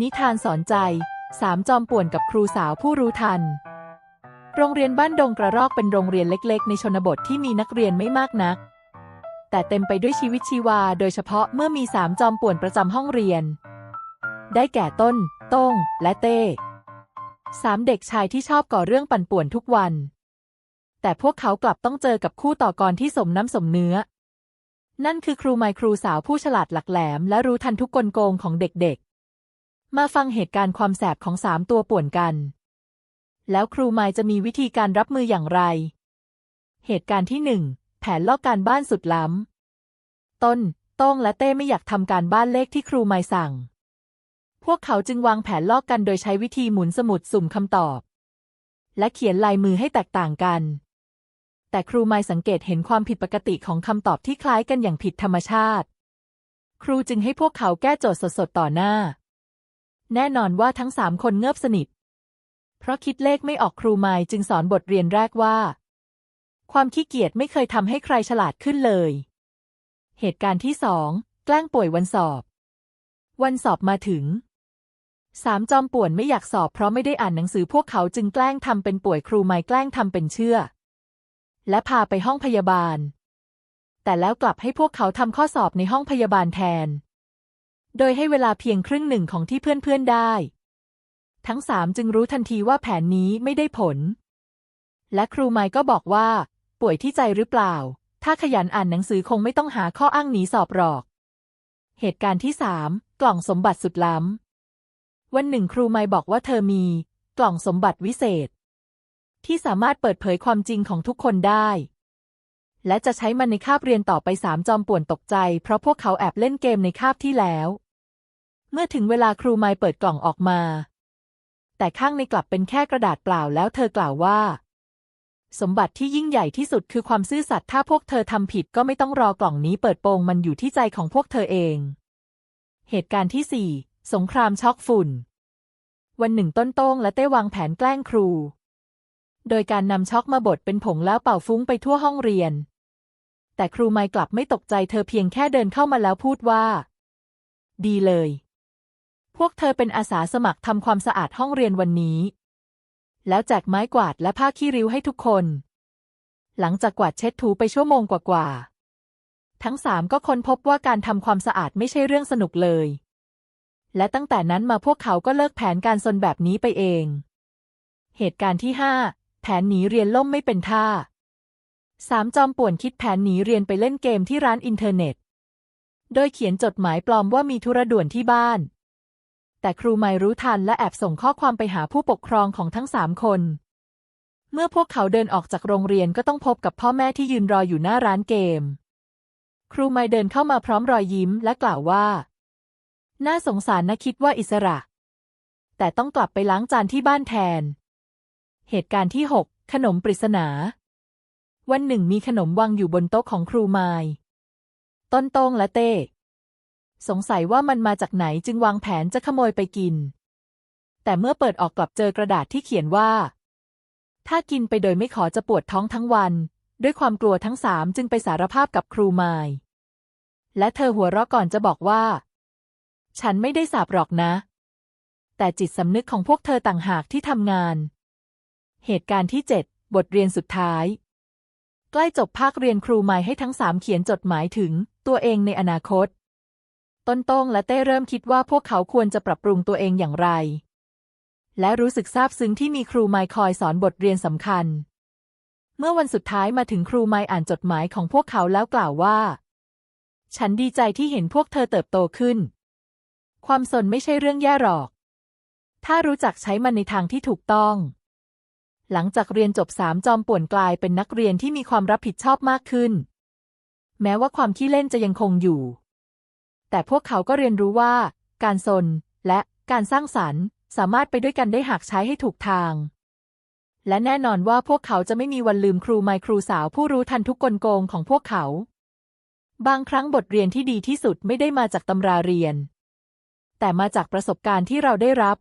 นิทานสอนใจสามจอมป่วนกับครูสาวผู้รู้ทัน โรงเรียนบ้านดงกระรอกเป็นโรงเรียนเล็กๆ ในชนบทที่มีนักเรียนไม่มากนัก แต่เต็มไปด้วยชีวิตชีวา โดยเฉพาะเมื่อมีสามจอมป่วนประจำห้องเรียน ได้แก่ต้นโต้ง และเต้สามเด็กชายที่ชอบก่อเรื่องปั่นป่วนทุกวัน แต่พวกเขากลับต้องเจอกับคู่ต่อกรที่สมน้ำสมเนื้อ นั่นคือครูไมครูสาวผู้ฉลาดหลักแหลม และรู้ทันทุกกลโกงของเด็กๆ มาฟังเหตุการณ์ความแสบของสามตัวป่วนกัน แล้วครูไมจะมีวิธีการรับมืออย่างไร เหตุการณ์ที่หนึ่งแผนลอกการบ้านสุดล้ำ ต้น ต้องและเต้ไม่อยากทำการบ้านเลขที่ครูไมสั่ง พวกเขาจึงวางแผนลอกกันโดยใช้วิธีหมุนสมุดสุ่มคำตอบ และเขียนลายมือให้แตกต่างกัน แต่ครูไมสังเกตเห็นความผิดปกติของคำตอบที่คล้ายกันอย่างผิดธรรมชาติ ครูจึงให้พวกเขาแก้โจทย์สดๆต่อหน้า แน่นอนว่าทั้งสามคนเงือบสนิท เพราะคิดเลขไม่ออกครูไมจึงสอนบทเรียนแรกว่า ความขี้เกียจไม่เคยทำให้ใครฉลาดขึ้นเลย เหตุการณ์ที่สองแกล้งป่วยวันสอบ วันสอบมาถึงสามจอมป่วนไม่อยากสอบเพราะไม่ได้อ่านหนังสือพวกเขาจึงแกล้งทำเป็นป่วยครูไมแกล้งทำเป็นเชื่อ และพาไปห้องพยาบาล แต่แล้วกลับให้พวกเขาทำข้อสอบในห้องพยาบาลแทน โดยให้เวลาเพียงครึ่งหนึ่งของที่เพื่อนๆได้ ทั้งสามจึงรู้ทันทีว่าแผนนี้ไม่ได้ผล และครูไมก็บอกว่า ป่วยที่ใจหรือเปล่า ถ้าขยันอ่านหนังสือคงไม่ต้องหาข้ออ้างหนีสอบหรอก เหตุการณ์ที่สามกล่องสมบัติสุดล้ำ วันหนึ่งครูไมบอกว่าเธอมี กล่องสมบัติวิเศษ ที่สามารถเปิดเผยความจริงของทุกคนได้และจะใช้มันในคาบเรียนต่อไปสามจอมป่วนตกใจ เพราะพวกเขาแอบเล่นเกมในคาบที่แล้ว เมื่อถึงเวลาครูไมเปิดกล่องออกมา แต่ข้างในกลับเป็นแค่กระดาษเปล่าแล้วเธอกล่าวว่า สมบัติที่ยิ่งใหญ่ที่สุดคือความซื่อสัตย์ถ้าพวกเธอทำผิดก็ไม่ต้องรอกล่องนี้เปิดโปงมันอยู่ที่ใจของพวกเธอเอง เหตุการณ์ที่สี่สงครามช็อกฝุ่น วันหนึ่งต้นโต้งและเต้วางแผนแกล้งครู โดยการนำช็อกมาบดเป็นผงแล้วเป่าฟุ้งไปทั่วห้องเรียน แต่ครูไม่กลับไม่ตกใจเธอเพียงแค่เดินเข้ามาแล้วพูดว่า ดีเลย พวกเธอเป็นอาสาสมัครทำความสะอาดห้องเรียนวันนี้ แล้วแจกไม้กวาดและผ้าขี้ริ้วให้ทุกคน หลังจากกวาดเช็ดถูไปชั่วโมงกว่าๆ ทั้งสามก็ค้นพบว่าการทำความสะอาดไม่ใช่เรื่องสนุกเลย และตั้งแต่นั้นมาพวกเขาก็เลิกแผนการซนแบบนี้ไปเอง เหตุการณ์ที่ห้าแผนหนีเรียนล่มไม่เป็นท่าสามจอมป่วนคิดแผนหนีเรียนไปเล่นเกมที่ร้านอินเทอร์เน็ต โดยเขียนจดหมายปลอมว่ามีธุระด่วนที่บ้าน แต่ครูไม่รู้ทันและแอบส่งข้อความไปหาผู้ปกครองของทั้งสามคน เมื่อพวกเขาเดินออกจากโรงเรียนก็ต้องพบกับพ่อแม่ที่ยืนรออยู่หน้าร้านเกม ครูไม่เดินเข้ามาพร้อมรอยยิ้มและกล่าวว่า น่าสงสารนะคิดว่าอิสระ แต่ต้องกลับไปล้างจานที่บ้านแทน เหตุการณ์ที่หกขนมปริศนา วันหนึ่งมีขนมวางอยู่บนโต๊ะของครูไมต้นโต้งและเต้ สงสัยว่ามันมาจากไหนจึงวางแผนจะขโมยไปกิน แต่เมื่อเปิดออกกลับเจอกระดาษที่เขียนว่า ถ้ากินไปโดยไม่ขอจะปวดท้องทั้งวัน ด้วยความกลัวทั้งสามจึงไปสารภาพกับครูไมายและเธอหัวเราะก่อนจะบอกว่า ฉันไม่ได้สาบหรอกนะ แต่จิตสำนึกของพวกเธอต่างหากที่ทำงาน เหตุการณ์ที่ 7 บทเรียนสุดท้าย ใกล้จบภาคเรียนครูไม้ให้ทั้งสามเขียนจดหมายถึงตัวเองในอนาคต ต้นโต้งและเต้เริ่มคิดว่าพวกเขาควรจะปรับปรุงตัวเองอย่างไร และรู้สึกซาบซึ้งที่มีครูไมคอยสอนบทเรียนสำคัญ เมื่อวันสุดท้ายมาถึงครูไมอ่านจดหมายของพวกเขาแล้วกล่าวว่า ฉันดีใจที่เห็นพวกเธอเติบโตขึ้น ความสนไม่ใช่เรื่องแย่หรอก ถ้ารู้จักใช้มันในทางที่ถูกต้อง หลังจากเรียนจบสามจอมป่วนกลายเป็นนักเรียนที่มีความรับผิดชอบมากขึ้น แม้ว่าความขี้เล่นจะยังคงอยู่ แต่พวกเขาก็เรียนรู้ว่า การสนและการสร้างสรรค์ สามารถไปด้วยกันได้หากใช้ให้ถูกทาง และแน่นอนว่าพวกเขาจะไม่มีวันลืมครูไมครูสาวผู้รู้ทันทุกกลโกงของพวกเขา บางครั้งบทเรียนที่ดีที่สุดไม่ได้มาจากตำราเรียน แต่มาจากประสบการณ์ที่เราได้รับ